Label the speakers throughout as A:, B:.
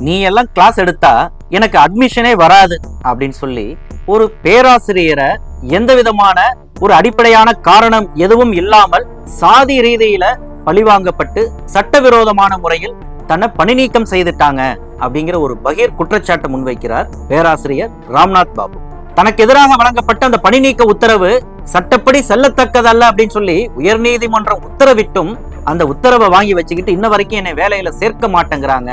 A: நீ எல்லாம் கிளாஸ் எடுத்தா எனக்கு அட்மிஷனே வராது அப்படின்னு சொல்லி ஒரு பேராசிரியரை எந்த விதமான ஒரு அடிப்படையான காரணம் எதுவும் இல்லாமல் சாதி ரீதியில பழிவாங்கப்பட்டு சட்டவிரோதமான முறையில் தன்னை பணி நீக்கம் செய்துட்டாங்க அப்படிங்கிற ஒரு பகீர் குற்றச்சாட்டு முன்வைக்கிறார் பேராசிரியர் ராம்நாத் பாபு. தனக்கு எதிராக வழங்கப்பட்ட அந்த பணி நீக்க உத்தரவு சட்டப்படி செல்லத்தக்கதல்ல அப்படின்னு சொல்லி உயர்நீதிமன்றம் உத்தரவிட்டும் அந்த உத்தரவை வாங்கி வச்சுக்கிட்டு இன்ன வரைக்கும் என்னை வேலையில சேர்க்க மாட்டேங்கிறாங்க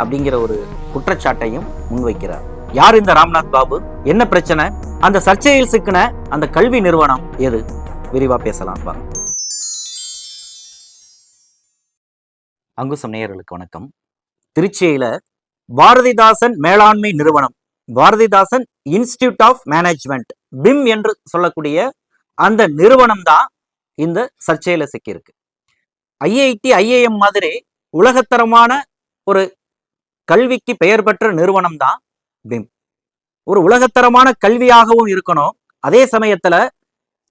A: அப்படிங்கிற ஒரு குற்றச்சாட்டையும் முன்வைக்கிறார். யார் இந்த ராம்நாத் பாபு? என்ன பிரச்சனை? அந்த சர்ச்சையில் சிக்கின அந்த கல்வி நிறுவனம் எது? விரிவா பேசலாம் வாங்க. அங்குசம் நேயர்களுக்கு வணக்கம். திருச்சியில பாரதிதாசன் மேலாண்மை நிறுவனம் Bharathidasan institute of management BIM என்று சொல்லக்கூடிய அந்த நிறுவனம் தான் இந்த சர்ச்சையில சிக்கியிருக்கு. ஐஐடி ஐஏஎம் மாதிரி உலகத்தரமான ஒரு கல்விக்கு பெயர் பெற்ற நிறுவனம் தான் பிம். ஒரு உலகத்தரமான கல்வியாகவும் இருக்கணும். அதே சமயத்துல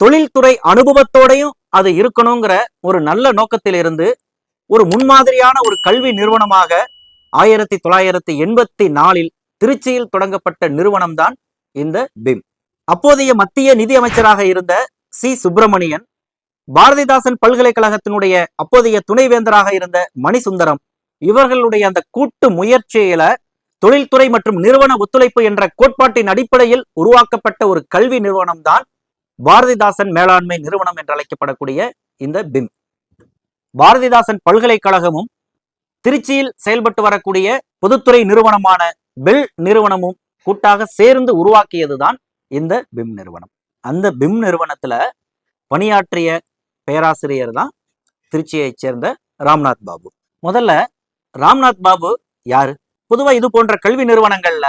A: தொழில்துறை அனுபவத்தோடையும் அது இருக்கணுங்கிற ஒரு நல்ல நோக்கத்திலிருந்து ஒரு முன்மாதிரியான ஒரு கல்வி நிறுவனமாக ஆயிரத்தி தொள்ளாயிரத்தி எண்பத்தி நாலில் திருச்சியில் தொடங்கப்பட்ட நிறுவனம் தான் இந்த பிம். அப்போதைய மத்திய நிதி அமைச்சராக இருந்த சி. சுப்பிரமணியன் பாரதிதாசன் பல்கலைக்கழகத்தினுடைய அப்போதைய துணைவேந்தராக இருந்த மணிசுந்தரம் இவர்களுடைய அந்த கூட்டு முயற்சியில தொழில்துறை மற்றும் நிறுவன ஒத்துழைப்பு என்ற கோட்பாட்டின் அடிப்படையில் உருவாக்கப்பட்ட ஒரு கல்வி நிறுவனம் தான் பாரதிதாசன் மேலாண்மை நிறுவனம் என்று அழைக்கப்படக்கூடிய இந்த பிம். பாரதிதாசன் பல்கலைக்கழகமும் திருச்சியில் செயல்பட்டு வரக்கூடிய பொதுத்துறை நிறுவனமான பெல் நிறுவனமும் கூட்டாக சேர்ந்து உருவாக்கியதுதான் இந்த பிம் நிறுவனம். அந்த பிம் நிறுவனத்துல பணியாற்றிய பேராசிரியர் தான் திருச்சியைச் சேர்ந்த ராம்நாத் பாபு. முதல்ல ராம்நாத் பாபு யாரு? பொதுவா இது போன்ற கல்வி நிறுவனங்கள்ல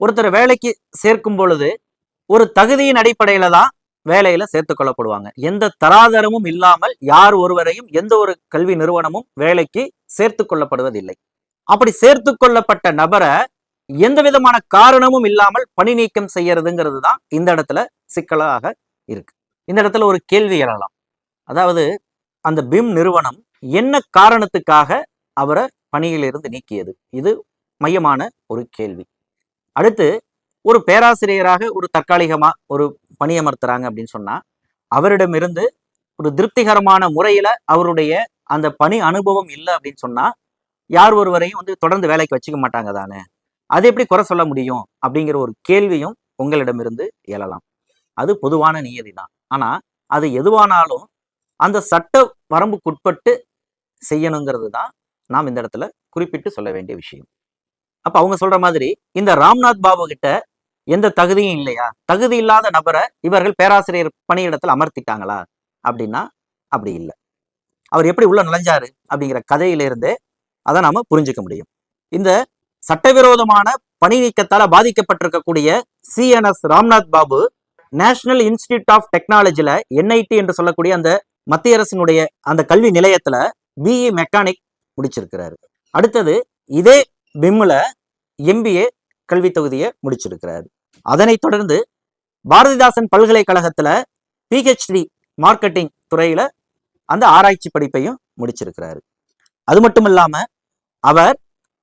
A: ஒருத்தர் வேலைக்கு சேர்க்கும் பொழுது ஒரு தகுதியின் அடிப்படையில தான் வேலையில சேர்த்து கொள்ளப்படுவாங்க. எந்த தராதரமும் இல்லாமல் யார் ஒருவரையும் எந்த ஒரு கல்வி நிறுவனமும் வேலைக்கு சேர்த்து கொள்ளப்படுவதில்லை. அப்படி சேர்த்து கொள்ளப்பட்ட நபரை எந்த விதமான காரணமும் இல்லாமல் பணி நீக்கம் செய்யறதுங்கிறது தான் இந்த இடத்துல சிக்கலாக இருக்கு. இந்த இடத்துல ஒரு கேள்வி எழலாம். அதாவது அந்த பிம் நிறுவனம் என்ன காரணத்துக்காக அவரை பணியிலிருந்து நீக்கியது. இது மையமான ஒரு கேள்வி. அடுத்து ஒரு பேராசிரியராக ஒரு தற்காலிகமா ஒரு பணியமர்த்துறாங்க அப்படின்னு சொன்னா அவரிடமிருந்து ஒரு திருப்திகரமான முறையில அவருடைய அந்த பணி அனுபவம் இல்லை அப்படின்னு சொன்னா யார் ஒருவரையும் வந்து தொடர்ந்து வேலைக்கு வச்சுக்க மாட்டாங்க தானே. அது எப்படி குறை சொல்ல முடியும்? அப்படிங்கிற ஒரு கேள்வியும் உங்களிடமிருந்து எழலாம். அது பொதுவான நியதி தான். ஆனா அது எதுவானாலும் அந்த சட்ட வரம்புக்குட்பட்டு செய்யணுங்கிறது தான் நாம் இந்த இடத்துல குறிப்பிட்டு சொல்ல வேண்டிய விஷயம். அப்ப அவங்க சொல்ற மாதிரி இந்த ராம்நாத் பாபு கிட்ட எந்த தகுதியும் இல்லையா? தகுதி இல்லாத நபரை இவர்கள் பேராசிரியர் பணியிடத்தில் அமர்த்திட்டாங்களா? அப்படின்னா அப்படி இல்லை. அவர் எப்படி உள்ள நுழைஞ்சாரு அப்படிங்கிற கதையிலிருந்தே அதை நாம புரிஞ்சுக்க முடியும். இந்த சட்டவிரோதமான பணி நீக்கத்தால பாதிக்கப்பட்டிருக்கக்கூடிய CNS Ramnath Babu national institute of டெக்னாலஜில NIT என்று சொல்லக்கூடிய அந்த மத்திய அரசினுடைய அந்த கல்வி நிலையத்துல பிஇ மெக்கானிக் முடிச்சிருக்கிறாரு. அடுத்தது இதே பிம்ல எம்பிஏ கல்வி தொகுதியை முடிச்சிருக்கிறாரு. அதனைத் தொடர்ந்து பாரதிதாசன் பல்கலைக்கழகத்துல பிஹெச்டி மார்க்கெட்டிங் துறையில அந்த ஆராய்ச்சி படிப்பையும் முடிச்சிருக்கிறாரு. அது மட்டும் இல்லாம அவர்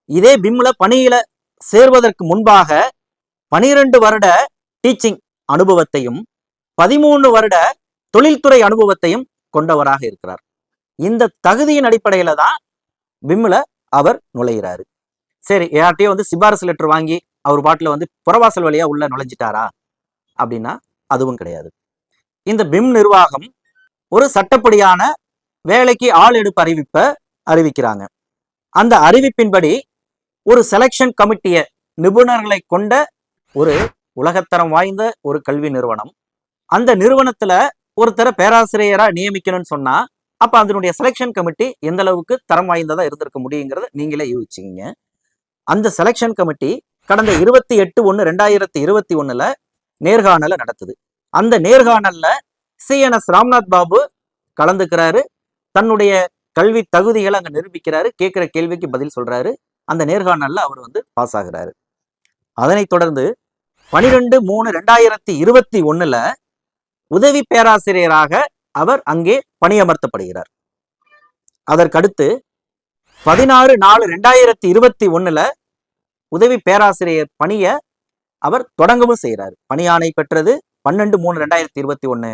A: இதே பிம்ல பணியில சேர்வதற்கு முன்பாக பனிரெண்டு வருட டீச்சிங் அனுபவத்தையும் பதிமூணு வருட தொழில்துறை அனுபவத்தையும் கொண்டவராக இருக்கிறார். இந்த தகுதியின் அடிப்படையில தான் விம்மில் அவர் நுழைகிறாரு சரி யார்கிட்டயோ வந்து சிபாரிசு லெட்டர் வாங்கி அவர் பாட்டில் வந்து புறவாசல் வழியா உள்ள நுழைஞ்சிட்டாரா? அப்படின்னா அதுவும் கிடையாது. இந்த பிம் நிர்வாகம் ஒரு சட்டப்படியான வேலைக்கு ஆள் எடுப்பு அறிவிப்பை அறிவிக்கிறாங்க. அந்த அறிவிப்பின்படி ஒரு செலெக்ஷன் கமிட்டியை நிபுணர்களை கொண்ட ஒரு உலகத்தரம் வாய்ந்த ஒரு கல்வி நிறுவனம் அந்த நிறுவனத்துல ஒருத்தரை பேராசிரியரா நியமிக்கணும்னு சொன்னா அப்போ அதனுடைய செலெக்ஷன் கமிட்டி எந்த அளவுக்கு தரம் வாய்ந்ததாக இருந்திருக்க முடியுங்கிறத நீங்களே யூகிச்சிங்க அந்த செலெக்ஷன் கமிட்டி கடந்த இருபத்தி எட்டு ஒன்று ரெண்டாயிரத்தி இருபத்தி ஒன்றில் நேர்காணலை நடத்துது. அந்த நேர்காணலில் சிஎன்எஸ் ராம்நாத் பாபு கலந்துக்கிறாரு. தன்னுடைய கல்வி தகுதிகளை அங்கே நிரூபிக்கிறாரு. கேட்குற கேள்விக்கு பதில் சொல்கிறாரு அந்த நேர்காணலில் அவர் வந்து பாஸ் ஆகிறாரு. அதனைத் தொடர்ந்து பனிரெண்டு மூணு ரெண்டாயிரத்தி இருபத்தி ஒன்றில் உதவி பேராசிரியராக அவர் அங்கே பணியமர்த்தப்படுகிறார். அதற்கடுத்து பதினாறு நாலு ரெண்டாயிரத்தி இருபத்தி ஒண்ணுல உதவி பேராசிரியர் பணியை அவர் தொடங்கவும் செய்கிறார். பணியாணை பெற்றது பன்னெண்டு மூணு ரெண்டாயிரத்தி இருபத்தி ஒன்று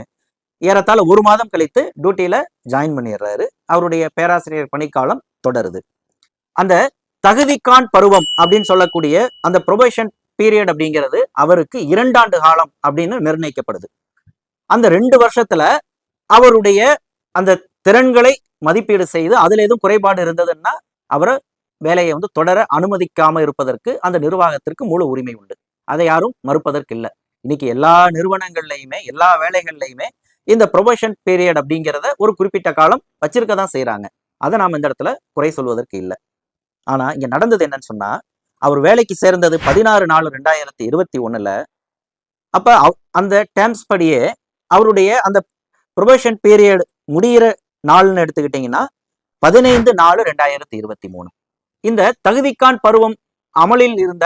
A: ஏறத்தாழ ஒரு மாதம் கழித்து டியூட்டியில ஜாயின் பண்ணிடுறாரு. அவருடைய பேராசிரியர் பணிக்காலம் தொடருது. அந்த தகுதிக்கான் பருவம் அப்படின்னு சொல்லக்கூடிய அந்த ப்ரொபேஷன் பீரியட் அப்படிங்கிறது அவருக்கு இரண்டாண்டு காலம் அப்படின்னு நிர்ணயிக்கப்படுது. அந்த ரெண்டு வருஷத்துல அவருடைய அந்த திறன்களை மதிப்பீடு செய்து அதில் எதுவும் குறைபாடு இருந்ததுன்னா அவரை வேலையை வந்து தொடர அனுமதிக்காம இருப்பதற்கு அந்த நிர்வாகத்திற்கு முழு உரிமை உண்டு. அதை யாரும் மறுப்பதற்கு இல்லை. இன்னைக்கு எல்லா நிறுவனங்கள்லையுமே எல்லா வேலைகள்லையுமே இந்த ப்ரொபோஷன் பீரியட் அப்படிங்கிறத ஒரு குறிப்பிட்ட காலம் வச்சிருக்க தான் செய்யறாங்க அதை நாம் இந்த இடத்துல குறை சொல்வதற்கு இல்லை. ஆனா இங்க நடந்தது என்னன்னு சொன்னா அவர் வேலைக்கு சேர்ந்தது பதினாறு நாலு ரெண்டாயிரத்தி இருபத்தி ஒன்றில் அப்போ அந்த டேர்ம்ஸ் படியே அவருடைய அந்த ப்ரொபேஷன் பீரியட் முடிகிற நாள்னு எடுத்துக்கிட்டீங்கன்னா பதினைந்து நாலு ரெண்டாயிரத்தி இருபத்தி மூணு. இந்த தகுதிக்கான் பருவம் அமலில் இருந்த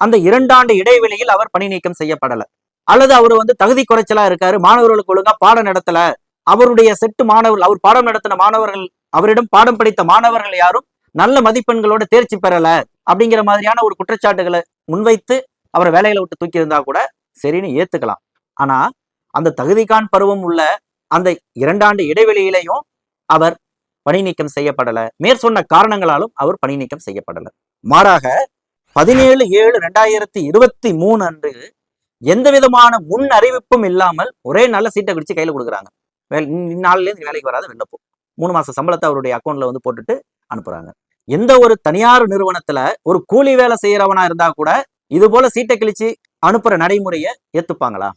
A: அந்த இரண்டாண்டு இடைவெளியில் அவர் பணி நீக்கம் செய்யப்படல. அல்லது அவர் வந்து தகுதி குறைச்சலா இருக்காரு மாணவர்களுக்கு ஒழுங்கா பாடம் நடத்தல. அவருடைய செட்டு மாணவர்கள் அவர் பாடம் நடத்தின மாணவர்கள் அவரிடம் பாடம் படித்த மாணவர்கள் யாரும் நல்ல மதிப்பெண்களோட தேர்ச்சி பெறல அப்படிங்கிற மாதிரியான ஒரு குற்றச்சாட்டுகளை முன்வைத்து அவரை வேலையில விட்டு தூக்கி இருந்தா கூட சரின்னு ஏத்துக்கலாம். ஆனா அந்த தகுதிக்கான் பருவம் உள்ள அந்த இரண்டாண்டு இடைவெளியிலையும் அவர் பணி நீக்கம் செய்யப்படல. மேற்சொன்ன காரணங்களாலும் அவர் பணி நீக்கம் செய்யப்படல. மாறாக பதினேழு ஏழு ரெண்டாயிரத்தி இருபத்தி மூணு அன்று எந்த விதமான முன் அறிவிப்பும் இல்லாமல் ஒரே நல்ல சீட்டை குடிச்சு கையில கொடுக்குறாங்க. வேலை வேலைக்கு வராத விண்ணப்பம் மூணு மாசம் சம்பளத்தை அவருடைய அக்கௌண்ட்ல வந்து போட்டுட்டு அனுப்புறாங்க. எந்த ஒரு தனியார் நிறுவனத்துல ஒரு கூலி வேலை செய்யறவனா இருந்தா கூட இது போல சீட்டை கிழிச்சு அனுப்புற நடைமுறையை ஏத்துப்பாங்களா?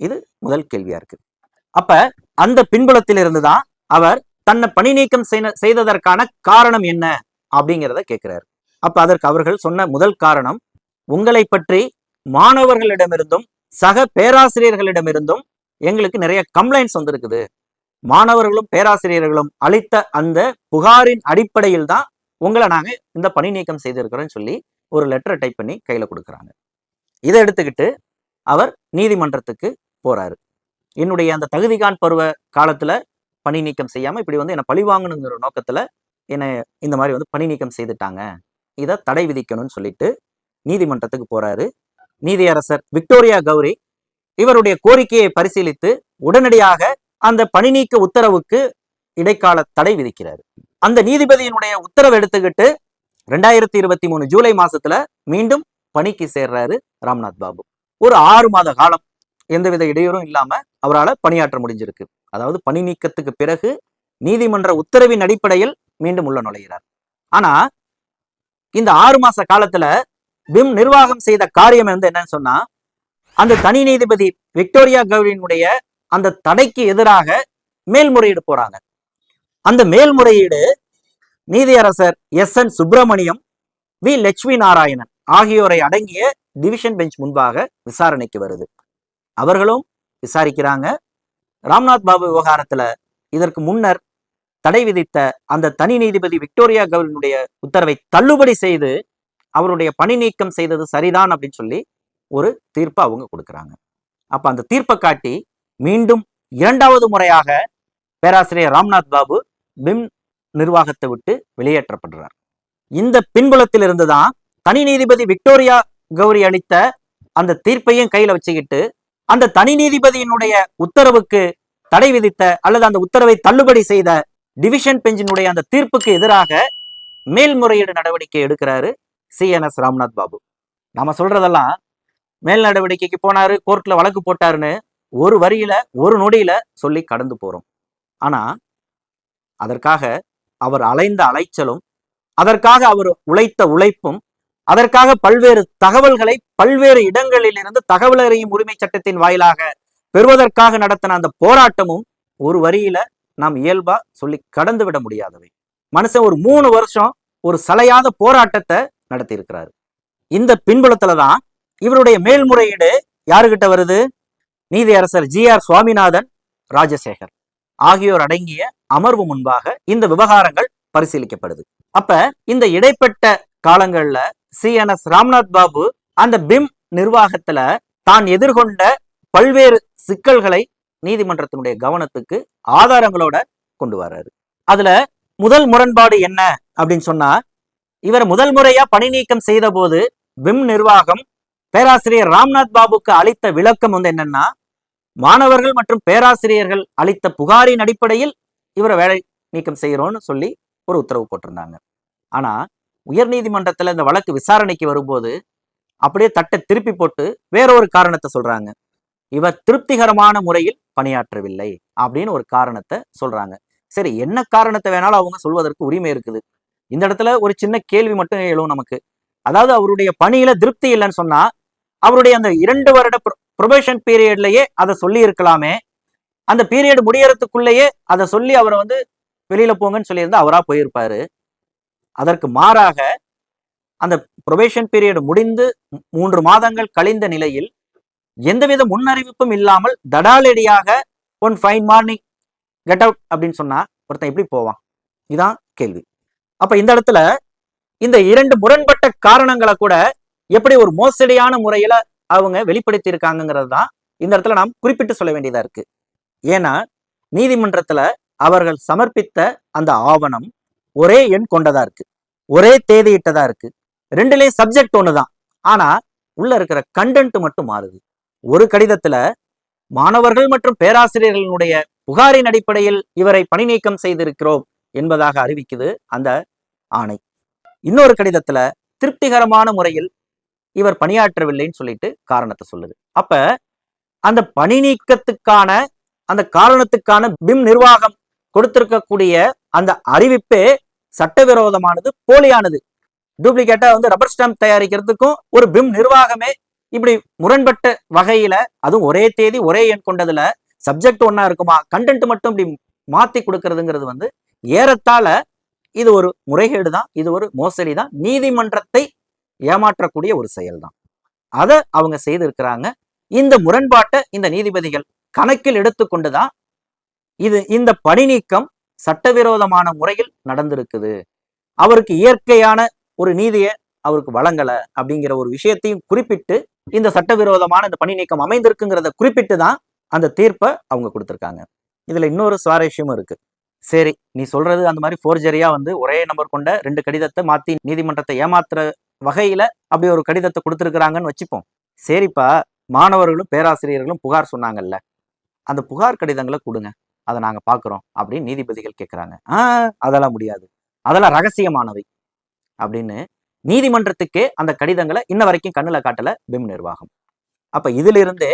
A: இது முதல் கேள்வியா இருக்கு. அப்ப அந்த பின்புலத்தில் இருந்துதான் அவர் தன்னை பணி நீக்கம் செய்ததற்கான காரணம் என்ன அப்படிங்கிறத கேட்கிறார் அப்ப அதற்கு அவர்கள் சொன்ன முதல் காரணம் உங்களை பற்றி மாணவர்களிடமிருந்தும் சக பேராசிரியர்களிடமிருந்தும் எங்களுக்கு நிறைய கம்ப்ளைண்ட்ஸ் வந்திருக்குது. மாணவர்களும் பேராசிரியர்களும் அளித்த அந்த புகாரின் அடிப்படையில் தான் உங்களை நாங்க இந்த பணி நீக்கம் செய்திருக்கிறோம்னு சொல்லி ஒரு லெட்டரை டைப் பண்ணி கையில கொடுக்குறாங்க. இதை எடுத்துக்கிட்டு அவர் நீதிமன்றத்துக்கு போறாரு. என்னுடைய அந்த தகுதிகான் பருவ காலத்துல பணி நீக்கம் செய்யாம இப்படி வந்து என்னை பழி வாங்கணுங்கிற நோக்கத்துல என்னை இந்த மாதிரி வந்து பணி நீக்கம் செய்துட்டாங்க. இதை தடை விதிக்கணும்னு சொல்லிட்டு நீதிமன்றத்துக்கு போறாரு. நீதியரசர் விக்டோரியா கௌரி இவருடைய கோரிக்கையை பரிசீலித்து உடனடியாக அந்த பணி நீக்க உத்தரவுக்கு இடைக்கால தடை விதிக்கிறார். அந்த நீதிபதியினுடைய உத்தரவை எடுத்துக்கிட்டு ரெண்டாயிரத்தி இருபத்தி மூணு ஜூலை மாசத்துல மீண்டும் பணிக்கு சேர்றாரு ராம்நாத் பாபு. ஒரு ஆறு மாத காலம் எந்தவித இடையூறும் இல்லாம அவரால் பணியாற்ற முடிஞ்சிருக்கு. அதாவது பணி நீக்கத்துக்கு பிறகு நீதிமன்ற உத்தரவின் அடிப்படையில் மீண்டும் உள்ள நுழைகிறார். ஆனா இந்த ஆறு மாச காலத்துல பிம் நிர்வாகம் செய்த காரியம் வந்து என்னன்னு சொன்னா அந்த தனி நீதிபதி விக்டோரியா கவுரியினுடைய அந்த தடைக்கு எதிராக மேல்முறையீடு போறாங்க. அந்த மேல்முறையீடு நீதியரசர் S. N. Subramaniam V. Lakshmi Narayanan ஆகியோரை அடங்கிய டிவிஷன் பெஞ்ச் முன்பாக விசாரணைக்கு வருது. அவர்களும் விசாரிக்கிறாங்க. ராம்நாத் பாபு விவகாரத்துல இதற்கு முன்னர் தடை விதித்த அந்த தனி நீதிபதி விக்டோரியா கௌரியினுடைய உத்தரவை தள்ளுபடி செய்து அவருடைய பணி நீக்கம் செய்தது சரிதான் அப்படின்னு சொல்லி ஒரு தீர்ப்பை அவங்க கொடுக்குறாங்க. அப்ப அந்த தீர்ப்பை காட்டி மீண்டும் இரண்டாவது முறையாக பேராசிரியர் ராம்நாத் பாபு பிம் நிர்வாகத்தை விட்டு வெளியேற்றப்படுறார். இந்த பின்புலத்தில் இருந்துதான் தனி நீதிபதி விக்டோரியா கௌரி அளித்த அந்த தீர்ப்பையும் கையில வச்சுக்கிட்டு அந்த தனி நீதிபதியினுடைய உத்தரவுக்கு தடை விதித்த அல்லது அந்த உத்தரவை தள்ளுபடி செய்த டிவிஷன் பெஞ்சினுடைய அந்த தீர்ப்புக்கு எதிராக மேல்முறையீடு நடவடிக்கை எடுக்கிறாரு சிஎன்எஸ் ராம்நாத் பாபு. நாம சொல்றதெல்லாம் மேல் நடவடிக்கைக்கு போனாரு கோர்ட்ல வழக்கு போட்டாருன்னு ஒரு வரியில ஒரு நொடியில சொல்லி கடந்து போறோம். ஆனா அதற்காக அவர் அலைந்த அலைச்சலும் அதற்காக அவர் உழைத்த உழைப்பும் அதற்காக பல்வேறு தகவல்களை பல்வேறு இடங்களில் இருந்து தகவல் அறியும் உரிமை சட்டத்தின் வாயிலாக பெறுவதற்காக நடத்தின அந்த போராட்டமும் ஒரு வரியில நாம் இயல்பா சொல்லி கடந்து விட முடியாதவை. மனுஷன் ஒரு மூணு வருஷம் ஒரு சலையாத போராட்டத்தை நடத்தி இருக்கிறாரு இந்த பின்புலத்துல தான் இவருடைய மேல்முறையீடு யாருகிட்ட வருது? நீதியரசர் ஜி ஆர் சுவாமிநாதன் ராஜசேகர் ஆகியோர் அடங்கிய அமர்வு முன்பாக இந்த விவகாரங்கள் பரிசீலிக்கப்படுது. அப்ப இந்த இடைப்பட்ட காலங்கள்ல எஸ். ராம்நாத் பாபு அந்த பிம் நிர்வாகத்துல தான் எதிர்கொண்ட பல்வேறு சிக்கல்களை நீதிமன்றத்தினுடைய கவனத்துக்கு ஆதாரங்களோட கொண்டு வர்றாரு அதுல முதல் முரண்பாடு என்ன அப்படின்னு சொன்னா இவர் முதல் முறையா பணி நீக்கம் செய்த போது பிம் நிர்வாகம் பேராசிரியர் ராம்நாத் பாபுக்கு அளித்த விளக்கம் வந்து என்னன்னா மாணவர்கள் மற்றும் பேராசிரியர்கள் அளித்த புகாரின் அடிப்படையில் இவரை வேலை நீக்கம் செய்கிறோம்னு சொல்லி ஒரு உத்தரவு போட்டிருந்தாங்க. ஆனா உயர்நீதிமன்றத்தில் இந்த வழக்கு விசாரணைக்கு வரும்போது அப்படியே தட்டை திருப்பி போட்டு வேற ஒரு காரணத்தை சொல்றாங்க. இவர் திருப்திகரமான முறையில் பணியாற்றவில்லை அப்படின்னு ஒரு காரணத்தை சொல்றாங்க. சரி என்ன காரணத்தை வேணாலும் அவங்க சொல்வதற்கு உரிமை இருக்குது. இந்த இடத்துல ஒரு சின்ன கேள்வி மட்டும் எழும் நமக்கு. அதாவது அவருடைய பணியில திருப்தி இல்லைன்னு சொன்னா அவருடைய அந்த இரண்டு வருட ப்ரொபேஷன் பீரியட்லயே அதை சொல்லி இருக்கலாமே. அந்த பீரியட் முடியறதுக்குள்ளேயே அதை சொல்லி அவரை வந்து வெளியில போங்கன்னு சொல்லியிருந்தா அவரா போயிருப்பாரு. அதற்கு மாறாக அந்த ப்ரொபேஷன் பீரியட் முடிந்து மூன்று மாதங்கள் கழிந்த நிலையில் எந்தவித முன்னறிவிப்பும் இல்லாமல் தடாலடியாக one fine morning get out அப்படின்னு சொன்னா ஒருத்தன் எப்படி போவான்? இதான் கேள்வி. அப்ப இந்த இடத்துல இந்த இரண்டு முரண்பட்ட காரணங்களை கூட எப்படி ஒரு மோசடியான முறையில அவங்க வெளிப்படுத்தி இருக்காங்கிறது தான் இந்த இடத்துல நாம் குறிப்பிட்டு சொல்ல வேண்டியதா இருக்கு. ஏன்னா நீதிமன்றத்துல அவர்கள் சமர்ப்பித்த அந்த ஆவணம் ஒரே எண் கொண்டதா இருக்கு. ஒரே தேதியிட்டதா இருக்கு. ரெண்டுலேயும் சப்ஜெக்ட் ஒன்று தான் ஆனால் உள்ள இருக்கிற கண்டென்ட் மட்டும் மாறுது. ஒரு கடிதத்துல மாணவர்கள் மற்றும் பேராசிரியர்களுடைய புகாரின் அடிப்படையில் இவரை பணி நீக்கம் செய்திருக்கிறோம் என்பதாக அறிவிக்குது அந்த ஆணை. இன்னொரு கடிதத்துல திருப்திகரமான முறையில் இவர் பணியாற்றவில்லைன்னு சொல்லிட்டு காரணத்தை சொல்லுது. அப்ப அந்த பணி நீக்கத்துக்கான அந்த காரணத்துக்கான பிம் நிர்வாகம் கொடுத்திருக்கக்கூடிய அந்த அறிவிப்பே சட்டவிரோதமானது போலியானது. டூப்ளிகேட்டா வந்து ரப்பர் ஸ்டாம்ப் தயாரிக்கிறதுக்கும் ஒரு பிம் நிர்வாகமே இப்படி முரண்பட்ட வகையில அதுவும் ஒரே தேதி ஒரே எண் கொண்டதுல சப்ஜெக்ட் ஒன்னா இருக்குமா கண்டென்ட் மட்டும் இப்படி மாத்தி கொடுக்கறதுங்கிறது வந்து ஏறத்தாழ இது ஒரு முறைகேடு தான் இது ஒரு மோசடி தான் நீதிமன்றத்தை ஏமாற்றக்கூடிய ஒரு செயல் தான் அதை அவங்க செய்திருக்கிறாங்க. இந்த முரண்பாட்டை இந்த நீதிபதிகள் கணக்கில் எடுத்துக்கொண்டுதான் இது இந்த பணி நீக்கம் சட்டவிரோதமான முறையில் நடந்திருக்குது. அவருக்கு இயற்கையான ஒரு நீதியை அவருக்கு வழங்கல அப்படிங்கிற ஒரு விஷயத்தையும் குறிப்பிட்டு இந்த சட்டவிரோதமான இந்த பணி நீக்கம் அமைந்திருக்குங்கிறத குறிப்பிட்டு தான் அந்த தீர்ப்பை அவங்க கொடுத்திருக்காங்க. இதுல இன்னொரு சுவாரஸ்யமும் இருக்கு. சரி நீ சொல்றது அந்த மாதிரி ஃபோர்ஜரியா வந்து ஒரே நம்பர் கொண்ட ரெண்டு கடிதத்தை மாத்தி நீதிமன்றத்தை ஏமாத்துற வகையில அப்படி ஒரு கடிதத்தை கொடுத்துருக்குறாங்கன்னு வச்சுப்போம். சரிப்பா மாணவர்களும் பேராசிரியர்களும் புகார் சொன்னாங்கல்ல. அந்த புகார் கடிதங்களை கொடுங்க. அதை நாங்க பாக்குறோம் அப்படின்னு நீதிபதிகள் கேட்குறாங்க ஆ அதெல்லாம் முடியாது. அதெல்லாம் ரகசியமானவை. அப்படின்னு நீதிமன்றத்துக்கே அந்த கடிதங்களை இன்ன வரைக்கும் கண்ணுல காட்டல பிம் நிர்வாகம். அப்ப இதுல இருந்தே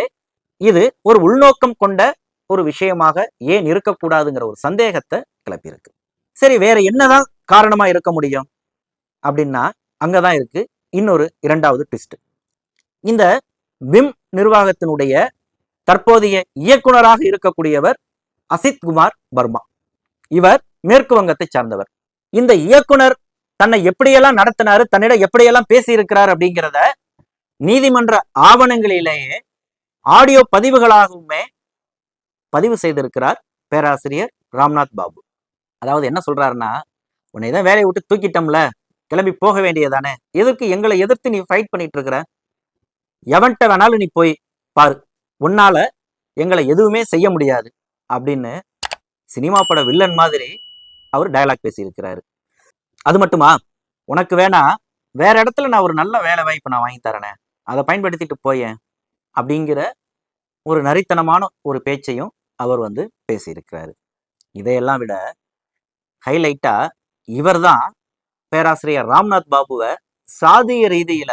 A: இது ஒரு உள்நோக்கம் கொண்ட ஒரு விஷயமாக ஏன் இருக்கக்கூடாதுங்கிற ஒரு சந்தேகத்தை கிளப்பியிருக்கு. சரி வேற என்னதான் காரணமா இருக்க முடியும்? அப்படின்னா அங்கதான் இருக்கு இன்னொரு இரண்டாவது ட்விஸ்ட். இந்த பிம் நிர்வாகத்தினுடைய தற்போதைய இயக்குனராக இருக்கக்கூடியவர் அசித் குமார் வர்மா. இவர் மேற்கு வங்கத்தை சார்ந்தவர். இந்த இயக்குனர் தன்னை எப்படியெல்லாம் நடத்தினாரு தன்னிடம் எப்படியெல்லாம் பேசி இருக்கிறார் அப்படிங்கிறத நீதிமன்ற ஆவணங்களிலேயே ஆடியோ பதிவுகளாகவுமே பதிவு செய்திருக்கிறார் பேராசிரியர் ராம்நாத் பாபு. அதாவது என்ன சொல்றாருன்னா உன்னை தான் வேலையை விட்டு தூக்கிட்டோம்ல கிளம்பி போக வேண்டியதானே எதற்கு எங்களை எதிர்த்து நீ ஃபைட் பண்ணிட்டு இருக்கிற எவன்கிட்ட வேணாலும் நீ போய் பாரு. உன்னால எங்களை எதுவுமே செய்ய முடியாது. அப்படின்னு சினிமா பட வில்லன் மாதிரி அவர் டயலாக் பேசியிருக்கிறாரு. அது மட்டுமா? உனக்கு வேணா வேற இடத்துல நான் ஒரு நல்ல வேலை வாய்ப்பு நான் வாங்கி தரேனே அதை பயன்படுத்திட்டு போயேன் அப்படிங்கிற ஒரு நரித்தனமான ஒரு பேச்சையும் அவர் வந்து பேசியிருக்கிறாரு. இதையெல்லாம் விட ஹைலைட்டா இவர்தான் பேராசிரியர் ராம்நாத் பாபுவை சாதிய ரீதியில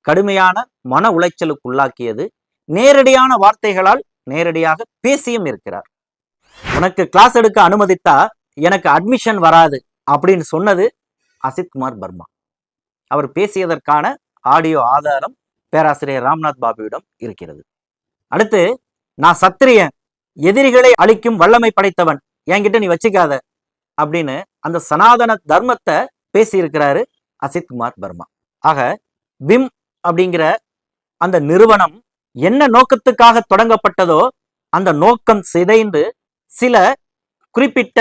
A: கடுமையான மன உளைச்சலுக்கு உள்ளாக்கியது நேரடியான வார்த்தைகளால் நேரடியாக பேசியும் இருக்கிறார். உனக்கு கிளாஸ் எடுக்க அனுமதித்தா எனக்கு அட்மிஷன் வராது அப்படின்னு சொன்னது அசித் குமார் பர்மா அவர் பேசியதற்கான ஆடியோ ஆதாரம் பேராசிரியர் ராம்நாத் பாபுவிடம் இருக்கிறது. அடுத்து நான் சத்திரியன். எதிரிகளை அழிக்கும் வல்லமை படைத்தவன். என்கிட்ட நீ வச்சுக்காத. அப்படின்னு அந்த சனாதன தர்மத்தை பேசியிருக்கிறாரு அசித் குமார் பர்மா ஆக விம் அப்படிங்கிற அந்த நிறுவனம் என்ன நோக்கத்துக்காக தொடங்கப்பட்டதோ அந்த நோக்கம் சிதைந்து சில குறிப்பிட்ட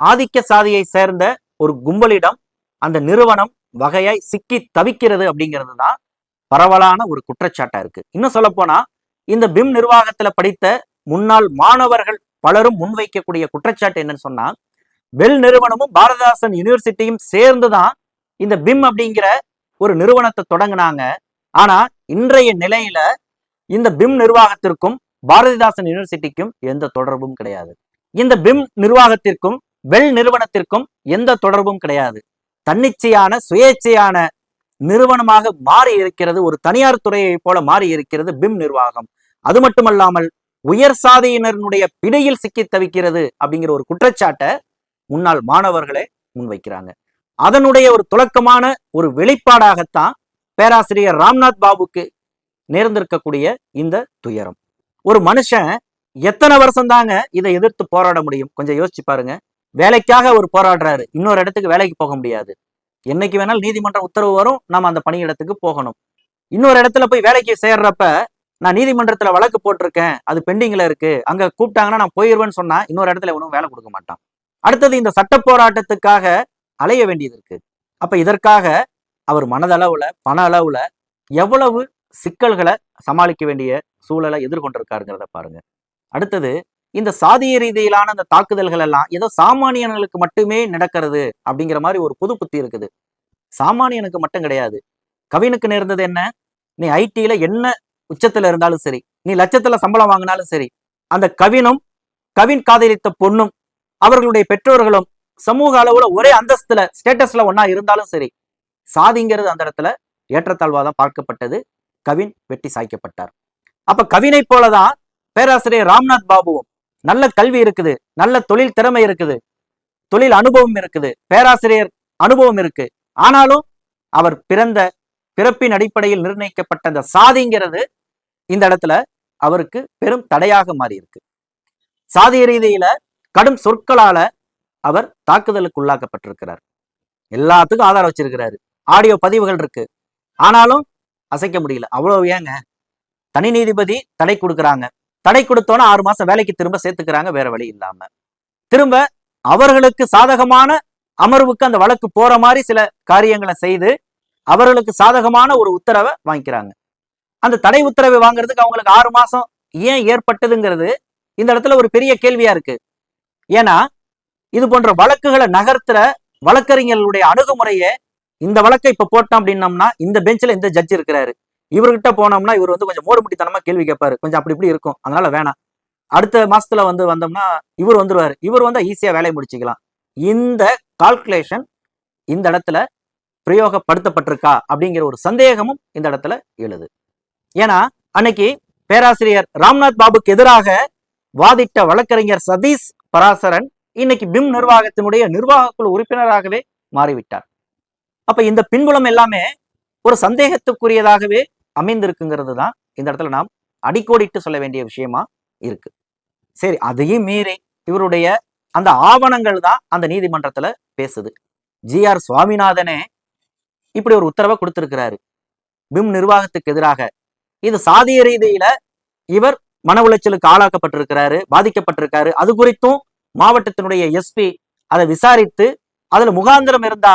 A: ஆதிக்க சாதியை சேர்ந்த ஒரு கும்பலிடம் அந்த நிறுவனம் வகையாய் சிக்கி தவிக்கிறது அப்படிங்கிறது தான் பரவலான ஒரு குற்றச்சாட்டா இருக்கு. இன்னும் சொல்ல போனா இந்த பிம் நிர்வாகத்துல படித்த முன்னாள் மாணவர்கள் பலரும் முன்வைக்கக்கூடிய குற்றச்சாட்டு என்னன்னு சொன்னா பெல் நிறுவனமும் பாரதாசன் யூனிவர்சிட்டியும் சேர்ந்துதான் இந்த பிம் அப்படிங்கிற ஒரு நிறுவனத்தை தொடங்கினாங்க. ஆனா இன்றைய நிலையில இந்த பிம் நிர்வாகத்திற்கும் பாரதிதாசன் யூனிவர்சிட்டிக்கும் எந்த தொடர்பும் கிடையாது. இந்த பிம் நிர்வாகத்திற்கும் வெல் நிறுவனத்திற்கும் எந்த தொடர்பும் கிடையாது. தன்னிச்சையான சுயேட்சையான நிறுவனமாக மாறி இருக்கிறது ஒரு தனியார் துறையை போல மாறி இருக்கிறது பிம் நிர்வாகம். அது மட்டுமல்லாமல் உயர் சாதியினருடைய பிடியில் சிக்கி தவிக்கிறது அப்படிங்கிற ஒரு குற்றச்சாட்டை முன்னாள் மாணவர்களே முன்வைக்கிறாங்க. அதனுடைய ஒரு துலக்கமான ஒரு வெளிப்பாடாகத்தான் பேராசிரியர் ராம்நாத் பாபுக்கு நேர்ந்திருக்கக்கூடிய இந்த துயரம். ஒரு மனுஷன் எத்தனை வருஷம் தாங்க இதை எதிர்த்து போராட முடியும்? கொஞ்சம் யோசிச்சு பாருங்க. வேலைக்காக அவர் போராடுறாரு. இன்னொரு இடத்துக்கு வேலைக்கு போக முடியாது. என்னைக்கு வேணாலும் நீதிமன்ற உத்தரவு வரும். நம்ம அந்த பணியிடத்துக்கு போகணும். இன்னொரு இடத்துல போய் வேலைக்கு சேர்றப்ப நான் நீதிமன்றத்துல வழக்கு போட்டிருக்கேன். அது பெண்டிங்ல இருக்கு. அங்க கூப்பிட்டாங்கன்னா நான் போயிருவேன்னு சொன்னா இன்னொரு இடத்துல எவனும் வேலை கொடுக்க மாட்டான். அடுத்தது இந்த சட்ட போராட்டத்துக்காக அலைய வேண்டியது இருக்கு. அப்ப இதற்காக அவர் மனதளவுல பண அளவுல எவ்வளவு சிக்கல்களை சமாளிக்க வேண்டிய சூழலை எதிர்கொண்டிருக்காருங்கிறத பாருங்க. அடுத்தது இந்த சாதிய ரீதியிலான அந்த தாக்குதல்கள் எல்லாம் ஏதோ சாமானியர்களுக்கு மட்டுமே நடக்கிறது அப்படிங்கிற மாதிரி ஒரு புது புத்தி இருக்குது. சாமானியனுக்கு மட்டும் கிடையாது. கவினுக்கு நேர்ந்தது என்ன? நீ ஐடியில என்ன உச்சத்துல இருந்தாலும் சரி நீ லட்சத்துல சம்பளம் வாங்கினாலும் சரி அந்த கவினும் கவின் காதலித்த பொண்ணும் அவர்களுடைய பெற்றோர்களும் சமூக அளவுல ஒரே அந்தஸ்துல ஸ்டேட்டஸ்ல ஒன்னா இருந்தாலும் சரி சாதிங்கிறது அந்த இடத்துல ஏற்றத்தாழ்வாதான் பார்க்கப்பட்டது. கவின் வெட்டி சாய்க்கப்பட்டார். அப்ப கவினை போலதான் பேராசிரியர் ராம்நாத் பாபுவும் நல்ல கல்வி இருக்குது நல்ல தொழில் திறமை இருக்குது தொழில் அனுபவம் இருக்குது பேராசிரியர் அனுபவம் இருக்கு. ஆனாலும் அவர் பிறந்த பிறப்பின் அடிப்படையில் நிர்ணயிக்கப்பட்ட அந்த சாதிங்கிறது இந்த இடத்துல அவருக்கு பெரும் தடையாக மாறி இருக்கு சாதிய ரீதியில கடும் சொற்களால அவர் தாக்குதலுக்கு உள்ளாக்கப்பட்டிருக்கிறார். எல்லாத்துக்கும் ஆதாரம் வச்சிருக்கிறாரு. ஆடியோ பதிவுகள் இருக்கு. ஆனாலும் அசைக்க முடியல. அவ்வளவு ஏங்க? தனி நீதிபதி தடை கொடுக்குறாங்க. தடை கொடுத்தோன்னா ஆறு மாசம் வேலைக்கு திரும்ப சேர்த்துக்கிறாங்க வேற வழி இல்லாம. திரும்ப அவர்களுக்கு சாதகமான அமர்வுக்கு அந்த வழக்கு போற மாதிரி சில காரியங்களை செய்து அவர்களுக்கு சாதகமான ஒரு உத்தரவை வாங்கிக்கிறாங்க. அந்த தடை உத்தரவை வாங்குறதுக்கு அவங்களுக்கு ஆறு மாசம் ஏன் ஏற்பட்டதுங்கிறது இந்த இடத்துல ஒரு பெரிய கேள்வியா இருக்கு. ஏன்னா இது போன்ற வழக்குகளை நகர்த்துற வழக்கறிஞர்களுடைய அணுகுமுறையை இந்த வழக்கை இப்ப போட்டோம் அப்படின்னம்னா இந்த பெஞ்சில் இந்த ஜட்ஜ் இருக்கிறாரு. இவர்கிட்ட போனோம்னா இவர் வந்து கொஞ்சம் மூடுமுட்டித்தனமா கேள்வி கேட்பாரு. கொஞ்சம் அப்படி இப்படி இருக்கும். அதனால வேணாம். அடுத்த மாசத்துல வந்து வந்தோம்னா இவர் வந்துருவாரு. இவர் வந்தா ஈஸியா வேலையை முடிச்சுக்கலாம். இந்த கால்குலேஷன் இந்த இடத்துல பிரயோகப்படுத்தப்பட்டிருக்கா அப்படிங்கிற ஒரு சந்தேகமும் இந்த இடத்துல எழுது. ஏன்னா அன்னைக்கு பேராசிரியர் ராம்நாத் பாபுக்கு எதிராக வாதிட்ட வழக்கறிஞர் சதீஷ் பராசரன் இன்னைக்கு பிம் நிர்வாகத்தினுடைய நிர்வாக குழு உறுப்பினராகவே மாறிவிட்டார். அப்ப இந்த பின்புலம் எல்லாமே ஒரு சந்தேகத்துக்குரியதாகவே அமைந்திருக்குங்கிறது தான் இந்த இடத்துல நாம் அடிக்கோடிட்டு சொல்ல வேண்டிய விஷயமா இருக்கு. சரி அதையும் மீறி இவருடைய அந்த ஆவணங்கள் தான் அந்த நீதிமன்றத்துல பேசுது. ஜி ஆர் சுவாமிநாதனே இப்படி ஒரு உத்தரவை கொடுத்திருக்கிறாரு. பிம் நிர்வாகத்துக்கு எதிராக. இது சாதிய ரீதியில இவர் மன உளைச்சலுக்கு ஆளாக்கப்பட்டிருக்கிறாரு பாதிக்கப்பட்டிருக்காரு. அது குறித்தும் மாவட்டத்தினுடைய எஸ்பி அதை விசாரித்து அதுல முகாந்திரம் இருந்தா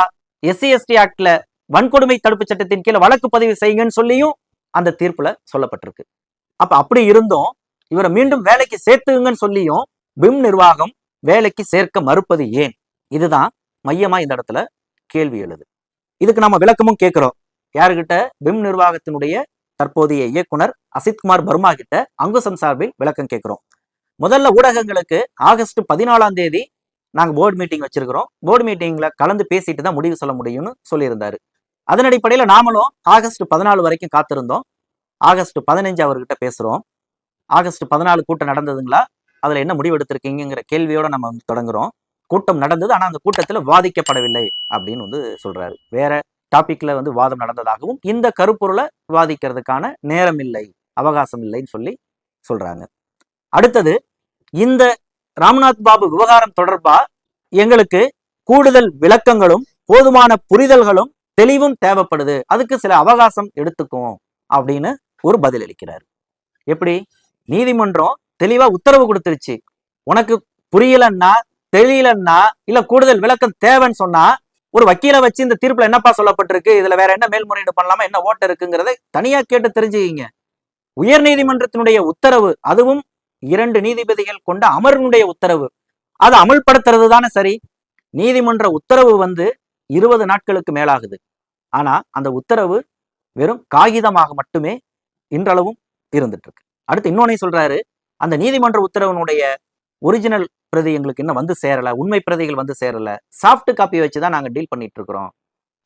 A: எஸ்சி எஸ்டி ஆக்ட்ல வன்கொடுமை தடுப்பு சட்டத்தின் கீழே வழக்கு பதிவு செய்யுங்கன்னு சொல்லியும் அந்த தீர்ப்புல சொல்லப்பட்டிருக்கு. அப்ப அப்படி இருந்தும் இவரை மீண்டும் வேலைக்கு சேர்த்துங்கன்னு சொல்லியும் பிம் நிர்வாகம் வேலைக்கு சேர்க்க மறுப்பது ஏன்? இதுதான் மையமா இந்த இடத்துல கேள்வி எழுது. இதுக்கு நம்ம விளக்கமும் கேட்கிறோம். யாருகிட்ட? பிம் நிர்வாகத்தினுடைய தற்போதைய இயக்குனர் அசித்குமார் பர்மா கிட்ட அங்குசம் சார்பில் விளக்கம் கேட்கிறோம். முதல்ல ஊடகங்களுக்கு ஆகஸ்ட் பதினாலாம் தேதி நாங்க போர்டு மீட்டிங் வச்சிருக்கிறோம். போர்டு மீட்டிங்ல கலந்து பேசிட்டு தான் முடிவு சொல்ல முடியும்னு சொல்லியிருந்தாரு. அதன் அடிப்படையில நாமளும் ஆகஸ்ட் பதினாலு வரைக்கும் காத்திருந்தோம். ஆகஸ்ட் பதினஞ்சு அவர்கிட்ட பேசுறோம். ஆகஸ்ட் பதினாலு கூட்டம் நடந்ததுங்களா? அதுல என்ன முடிவு எடுத்திருக்கீங்கிற கேள்வியோட நம்ம வந்து தொடங்குறோம். கூட்டம் நடந்தது ஆனா அந்த கூட்டத்துல வாதிக்கப்படவில்லை அப்படின்னு வந்து சொல்றாரு. வேற டாபிக்ல வந்து வாதம் நடந்ததாகவும் இந்த கருப்பொருளை விவாதிக்கிறதுக்கான நேரம் இல்லை அவகாசம் இல்லைன்னு சொல்லி சொல்றாங்க. அடுத்தது இந்த ராம்நாத் பாபு விவகாரம் தொடர்பா? எங்களுக்கு கூடுதல் விளக்கங்களும் போதுமான புரிதல்களும் தெளிவும் தேவைப்படுது. அதுக்கு சில அவகாசம் எடுத்துக்கும் அப்படின்னு ஒரு பதில் அளிக்கிறார். எப்படி? நீதிமன்றம் தெளிவா உத்தரவு கொடுத்துருச்சு. உனக்கு புரியலன்னா தெரியலன்னா இல்ல கூடுதல் விளக்கம் தேவைன்னு சொன்னா ஒரு வக்கீலை வச்சு இந்த தீர்ப்புல என்னப்பா சொல்லப்பட்டிருக்கு? இதுல வேற என்ன மேல்முறையீடு பண்ணலாமா? என்ன ஓட்டு இருக்குங்கிறத தனியா கேட்டு தெரிஞ்சுக்கிங்க. உயர் நீதிமன்றத்தினுடைய உத்தரவு அதுவும் இரண்டு நீதிபதிகள் கொண்ட அமர்வினுடைய உத்தரவு. அதை அமல்படுத்துறது தானே சரி. நீதிமன்ற உத்தரவு வந்து இருபது நாட்களுக்கு மேலாகுது. ஆனா அந்த உத்தரவு வெறும் காகிதமாக மட்டுமே இன்றளவும் இருந்துட்டு இருக்கு அடுத்து இன்னொன்னே சொல்றாரு அந்த நீதிமன்ற உத்தரவினுடைய ஒரிஜினல் பிரதி எங்களுக்கு இன்னும் வந்து சேரல உண்மை பிரதிகள் வந்து சேரல. சாஃப்ட் காப்பி வச்சு தான் நாங்கள் டீல் பண்ணிட்டு இருக்கிறோம்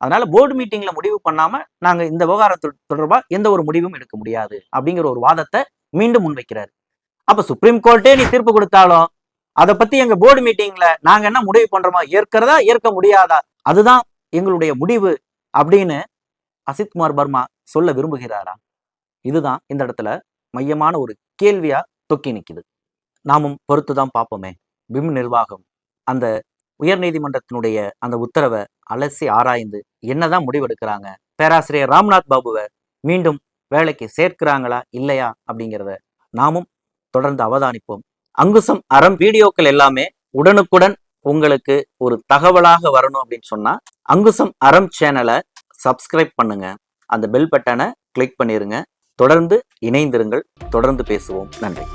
A: அதனால போர்டு மீட்டிங்ல முடிவு பண்ணாம நாங்க இந்த விவகாரத்து தொடர்பா எந்த ஒரு முடிவும் எடுக்க முடியாது அப்படிங்கிற ஒரு வாதத்தை மீண்டும் முன்வைக்கிறாரு. அப்ப சுப்ரீம் கோர்ட்டே நீ தீர்ப்பு கொடுத்தாலும் அதை பத்தி எங்க போர்டு மீட்டிங்ல நாங்க என்ன முடிவு பண்றோமோ ஏற்கிறதா ஏற்க முடியாதா அதுதான் எங்களுடைய முடிவு அப்படின்னு அசித் குமார் வர்மா சொல்ல விரும்புகிறாரா? இதுதான் இந்த இடத்துல மையமான ஒரு கேள்வியா தொக்கி நிக்குது. நாமும் பொறுத்து தான் பார்ப்போமே. பிம் நிர்வாகம் அந்த உயர்நீதிமன்றத்தினுடைய அந்த உத்தரவை அலசி ஆராய்ந்து என்னதான் முடிவெடுக்கிறாங்க பேராசிரியர் ராம்நாத் பாபுவை மீண்டும் வேலைக்கு சேர்க்கிறாங்களா இல்லையா அப்படிங்கிறத நாமும் தொடர்ந்து அவதானிப்போம். அங்குசம் அறம் வீடியோக்கள் எல்லாமே உடனுக்குடன் உங்களுக்கு ஒரு தகவலாக வரணும் அப்படின்னு சொன்னா அங்குசம் அறம் சேனலை சப்ஸ்கிரைப் பண்ணுங்க. அந்த பெல் பட்டனை கிளிக் பண்ணிருங்க. தொடர்ந்து இணைந்திருங்கள். தொடர்ந்து பேசுவோம். நன்றி.